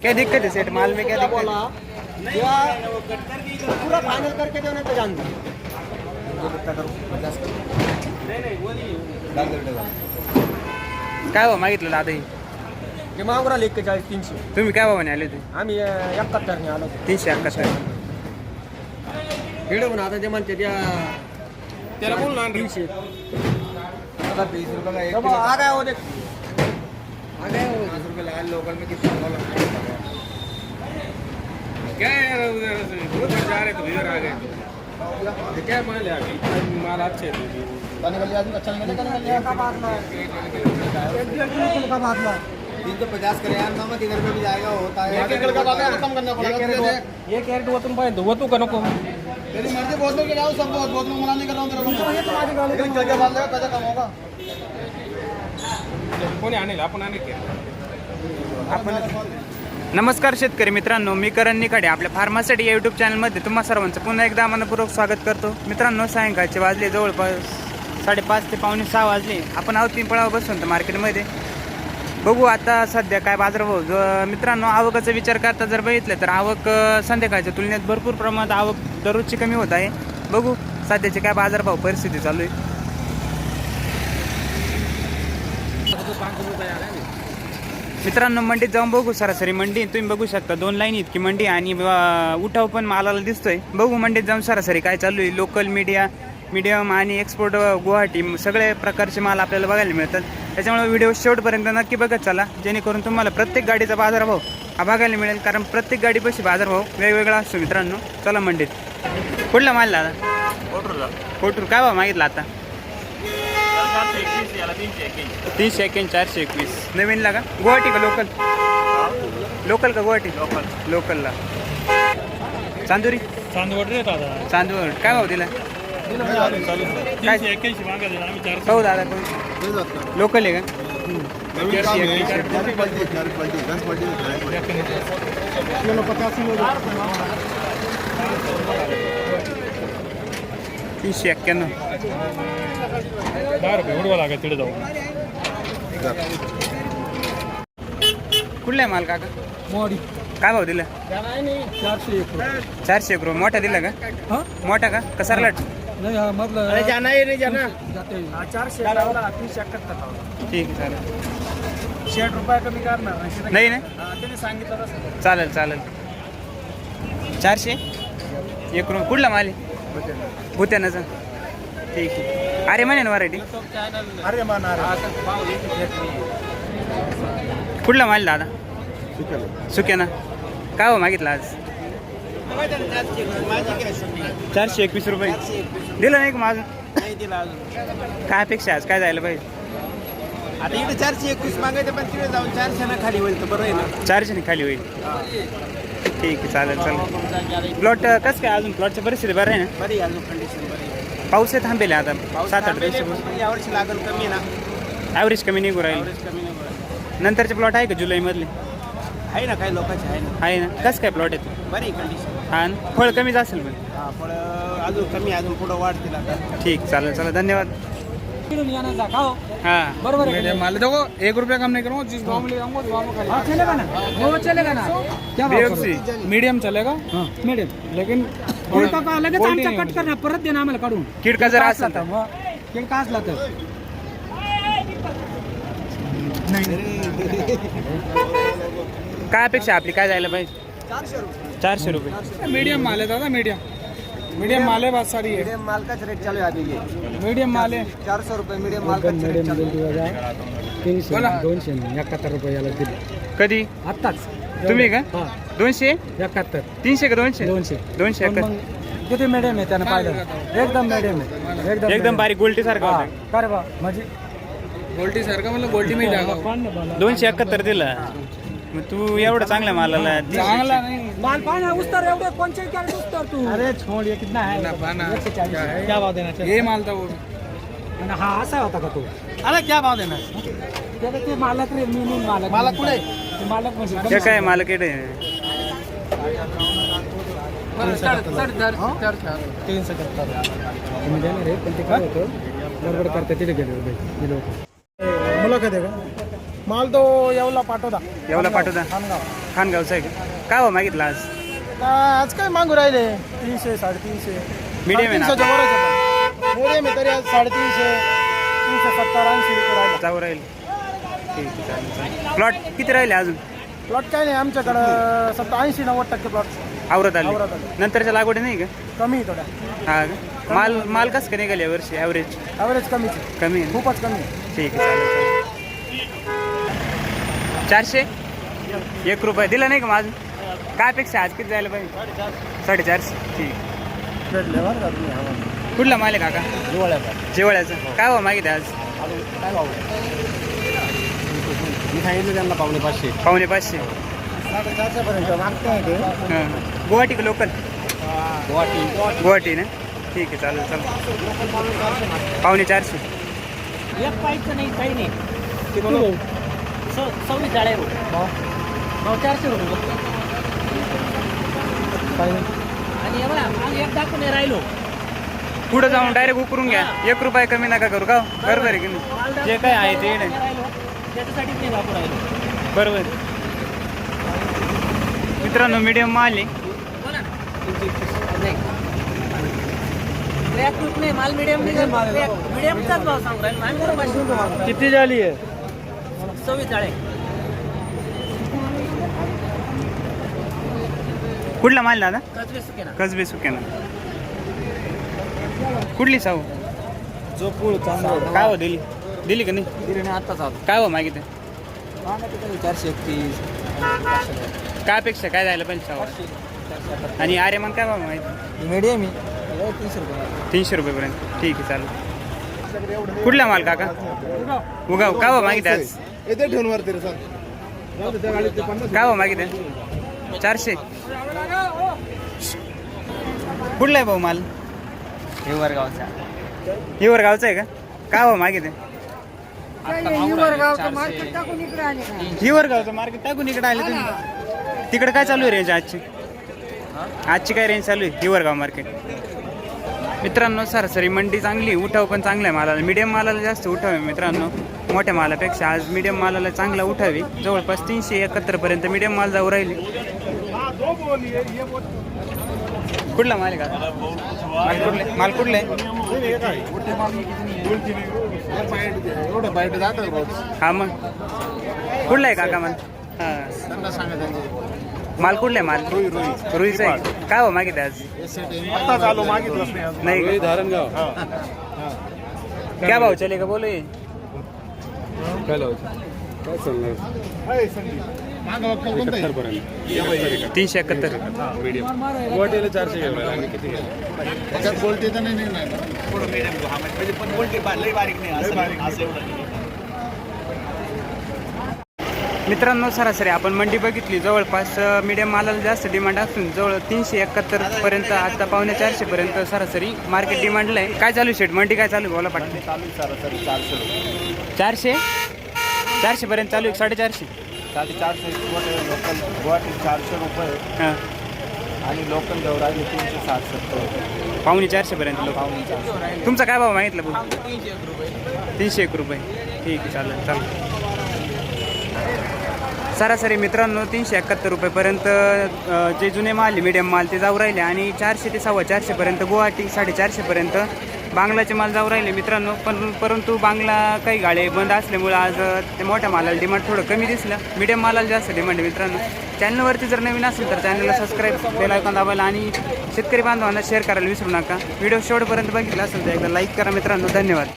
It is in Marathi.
क्या दिक्कत है सेठ? माल में क्या दिक्कत बोला पूरा फाइनल करके देने तो जान दो। काय भाव मागितलं दादा हे? हे मागून राहिले एक्केचाळीस तीनशे. तुम्ही काय भावाने आले होते? आम्ही एकाहत्तरने आलो तीनशे अक्काहत्तर इकडे पण आता ते म्हणते त्या त्याला बोल ना तीनशे. बीस रुपए का एक तो आ गए वो देख आ गए वो बीस रुपए लगा लोकल में होगा क्या है यार उधर से उधर जा रहे तो इधर आ गए तो क्या माल है अभी माल अच्छे थे अच्छा नहीं का बात ना एक डेढ़ किलो का बात ना तीन सौ पचास करे यार मामा इधर पे भी जाएगा वो होता है। एक एक का बात है खत्म करना पड़ेगा ये कैरेट वतन पाहिजे वतू का। नको तेरी मर्जी बोतलों के लाओ सब बहुत बोतलों मना नहीं कर रहा हूँ तेरे को। ये तुम्हारी गाड़ी लेकिन जगह बांध देगा पैसा कम होगा। कोणी आणेल आपण आणेल क्या? नमस्कार शेतकरी मित्रांनो मी करण निकाडे आपल्या फार्मासाठी या यूट्यूब चॅनलमध्ये तुम्हा सर्वांचं पुन्हा एकदा मनपूर्वक स्वागत करतो. मित्रांनो सायंकाळचे वाजले जवळपास साडेपाच ते पावणे सहा वाजले. आपण आहोत पिंपळावर बसून तर मार्केटमध्ये. बघू आता सध्या काय बाजारभाव. जो मित्रांनो आवकाचा विचार करता जर बघितलं तर आवक संध्याकाळच्या तुलनेत भरपूर प्रमाणात आवक दररोजची कमी होत आहे. बघू सध्याचे काय बाजारभाव परिस्थिती चालू आहे. मित्रांनो मंडीत जाऊन बघू सरासरी. मंडी तुम्ही बघू शकता दोन लाईन इतकी मंडी आणि उठाव पण मालाला दिसतोय. बघू मंडीत जाऊन सरासरी काय चालू आहे. लोकल मीडिया मीडियम आणि एक्सपोर्ट गुवाहाटी सगळे प्रकारचे माल आपल्याला बघायला मिळतात. त्याच्यामुळे व्हिडिओ शेवटपर्यंत नक्की बघत चला. जेणेकरून तुम्हाला प्रत्येक गाडीचा बाजारभाव हा बघायला मिळेल. कारण प्रत्येक गाडीपाशी बाजारभाव वेगवेगळा असतो मित्रांनो. चला मंडीत. कुठला माल दादा? कोटूर. काय भाव मागितला आता? तीनशे एक्क्याऐंशी चारशे एकवीस. नवीनला का? गुवाहाटी का लोकल लोकल का गुवाहाटी? लोकल लोकलला चांदुरी? चांदवड रे दादा. चांदूर काय भाव दिला? भाऊ दादा लोकल आहे का. तीनशे एक्क्याण्णव. दहा रुपये उडवा लागा तिथे जाऊ कुठला आहे माल काका? मोडी. काय भाव दिला? चारशे एक चारशे एक रुपये. मोठा दिला का? हाँ? मोठा का? कसा लाट नहीं हाँ मतलब अरे जाना है नहीं जाना. जाते. चारशे तीनशे एकाहत्तर ठीक आहे चालेल. रुपये कमी करणार नाही. ना? चालेल चालेल. चारशे? एक रुपये. कुठला माल आहे? भूत्यानाचा ठीक आहे. अरे म्हणे ना व्हरायटी अरे कुठला माल दादा? सुक्याना. काय हो मागितला आज? चारशे एकवीस रुपये. दिलं नाही का माझं काय अपेक्षा आहे? आज काय जायला पाहिजे? आता इकडे चारशे एकवीस मागायचं पण तिकडे जाऊन चारशे ना खाली होईल तर बरं आहे ना. चारशे खाली होईल. ठीक आहे चालेल चालेल. प्लॉट कसं काय अजून प्लॉटची परिस्थिती बरं आहे ना? बरी अजून कंडिशन बरी. पाऊस आहे थांबेल आता पाऊस सात आठ दिवस पण यावर्षी लागल कमी आहे ना. ॲव्हरेज कमी निघू राहील. नंतरचे प्लॉट आहे का जुलैमधले? आहे ना काही लोकांचे आहे ना. आहे ना. कसं काय प्लॉट आहे बरी कंडिशन हा? फळ कमीच असेल पण. हा पण अजून कमी अजून पुढं वाढतील आता. ठीक चालेल चला धन्यवाद. हां. बरोबर है मान देखो एक रुपया कम नहीं करूँगा जिस गाँव में ले जाऊंगा उस गाँव में खाली हाँ चलेगा ना? वो चलेगा ना? क्या भाव BFC. करू? मीडियम चलेगा? हाँ. मीडियम लेकिन लगेच आमचा कट करणार परत देणार आम्हाला काढून. किडका जर असला तर. मग किडका असला तर. काय अपेक्षा आहे आपली? काय जायला पाहिजे? चारशे रुपये. मीडियम माल है दादा मीडियम मीडियम माल है बात सारी है। मीडियम माल काच रेट चालू आहे अभी ये। मीडियम माल है। चार सौ रुपये मीडियम माल का रेट चालू आहे. तीनशे दोनशे एकाहत्तर रुपये याला दिले। कधी? आत्ताच। तुम्ही का? हा। दोनशे? एकाहत्तर। तीनशे का दोनशे? दोनशे। दोनशे पण मग किती मिडियम आहे त्यानं पाहिलं? एकदम मिडियम आहे. एकदम एकदम बारीक गोल्टी सारखा हा. का बा म्हणजे गोल्टी सारखा मतलब गोल्टी में ही दोनशे एकाहत्तर दिला. मग तू एवढं चांगल्या मालाला चांगला नहीं. माल पाना उस्तर एवढे कोणचे कॅरेट उस्तर तू? अरे छोड ये कितना है ना पाना. क्या है? क्या? भाव देना चाहिए ये माल था वो आणि हा असा होता का तू? अरे क्या भाव देना त्याला ते मालक रे मी नाही मालक. मालक कुठे? ते मालक म्हणजे हे काय मालक येते तीन तुम्ही देणार आहे पण ते काय होतं? गडबड करते तिथे गेले होते. लोक मुलाखत आहे का? माल तो येवला पाठवता. एवढा पाठवता? खानगाव. खानगावचा आहे का? काय हो मागितलं आज? आज काय मागू राहिले? तीनशे साडेतीनशे. Medium आहे ना? साडेतीनशेच्या वरच आहे पण. Medium आहे तरी आज साडेतीनशे तीनशे सत्तर ऐंशी रुपये राहिला. जाऊ राहील. ठीक आहे चालेल चालेल. प्लॉट किती राहिले अजून? प्लॉट काय नाही आमच्याकडं सत्तर ऐंशी नव्वद टक्के प्लॉट आवरत आले. आवरत आले. नंतरच्या लागवडी नाही का? कमी आहे थोडा हा का? माल माल कसं काय निघाले वर्षी? ॲव्हरेज ॲव्हरेज कमीच आहे. कमी आहे ना? खूपच कमी आहे. ठीक आहे चालेल चालेल. चारशे? एक रुपये. दिला नाही का माझं? काय अपेक्षा आज किती जायला पाहिजे? साडेचारशे. ठीक. कुठला माल आहे काका? हिवाळ्याचा जेवळ्याचं काय हो मागितलं आज? काय मी सांगितलं त्यांना पावणे पाचशे. पावणे पाचशे. हां. गुवाहाटी का लोकल? गुवाहाटी. गुवाहाटी ना? ठीक आहे चालेल चालेल. पावणे चारशे. एक पाहिजे नाही काही नाही. सव्वीस जाळे भाऊ चारशे रुपये आणि हे बघा एक दाखवून राहिलो. पुढे जाऊन डायरेक्ट उकरून घ्या. एक रुपये कमी नका करू का हो? बरोबर. आहे की नाही? जे काय आहे ते नाही. राहिलो त्याच्यासाठीच नाही दाखवून राहिलो. बरोबर. मित्रांनो मीडियम माल आहे. नाही माल मिडियम मिडियमचाच भाव सांगू राहिलो. आम्ही बरोबर किती झाली आहे? सव्वीस जाळे कुठला माल दादा? कचबे सुके ना कसबे सुक्याना कुठली साऊ जो पूळ चांगला काय हो दिली? दिली का नाही? दिले आत्ताच आलो. काय हो मागितलं? चारशे एकतीस. काय अपेक्षा? काय जायला पाहिजे साऊ आणि अरे मग काय भाव माहिती मीडियम आहे. तीनशे रुपये. तीनशे रुपयेपर्यंत. ठीक आहे चालेल. कुठला माल काका? उगाव. काय भाव मागितलं आज? येते ठेवून वरती रे सर काय भाव मागितलं? चारशे. कुठला आहे भाऊ माल? हिवर गावचा हिवर गावचा आहे का काय भाव मागितलं हिवर गावचं मार्केट टाकून इकडे आले तुम्ही? तिकडे काय चालू आहे रेंज आजची? आजची काय रेंज चालू आहे हिवरगाव मार्केट मित्रांनो सरासरी मंडी चांगली उठाव पण चांगला आहे मालाला. मीडियम मालाला जास्त उठाव आहे मित्रांनो. मोठ्या मालापेक्षा आज मीडियम मालाला चांगला उठावी जवळपास तीनशे एकाहत्तर पर्यंत मीडियम माल जाऊ राहिली. कुठला माल आहे का? माल कुठले माल कुठले हा मग. कुठला आहे काका माल हा सांगा माल कुठला आहे माल रोई रोई रुईचा आहे काय हो मागितलं आज चालू मागितलंच नाही अजून. नाही का? धारणगाव क्या भाव चलेगा बोलो ये काय चालणार आहे संदीप. मागं वक्कल कोणतं आहे? तीनशे एकाहत्तर चारशे किती त्याच्यात बोलते तर नाही निघणार मित्रांनो सरासरी आपण मंडी बघितली. जवळपास मीडियम मालाला जास्त डिमांड असून जवळ तीनशे एकाहत्तर पर्यंत आता पावणे चारशे पर्यंत सरासरी मार्केट डिमांडला आहे. काय चालू शेट मंडी काय चालू? बोला पाटील. चालू सरासरी चारशे रुपये. चारशे? चारशे पर्यंत चालू आहे साडेचारशे? साडेचारशे लोकल गुवाहाटी चारशे रुपये. हां. आणि लोकल राहिले तीनशे साठ सत्तर रुपये. पावणे चारशे पर्यंत लोक पावणे चारशे. तुमचा काय भाव मागितला भाऊ? तीनशे एक रुपये. ठीक आहे चालेल चालेल. सरासरी मित्रांनो तीनशे एकाहत्तर रुपयेपर्यंत जे जुने माल आहे मीडियम माल ते जाऊ राहिले. आणि चारशे ते सव्वा चारशेपर्यंत गुवाहाटी साडेचारशेपर्यंत बांगलाचे माल जाऊ राहिले मित्रांनो. पण परंतु बांगला काही गाळे बंद असल्यामुळे आज ते मोठ्या मालाला डिमांड थोडं कमी दिसलं. मीडियम मालाला जास्त डिमांड आहे मित्रांनो. चॅनलवरती जर नवीन असेल तर चॅनलला सबस्क्राईब बेल आयकॉन दाबायला आणि शेतकरी बांधवांना शेअर करायला विसरू नका. व्हिडिओ शेवटपर्यंत बघितला असेल तर एकदा लाईक करा मित्रांनो. धन्यवाद.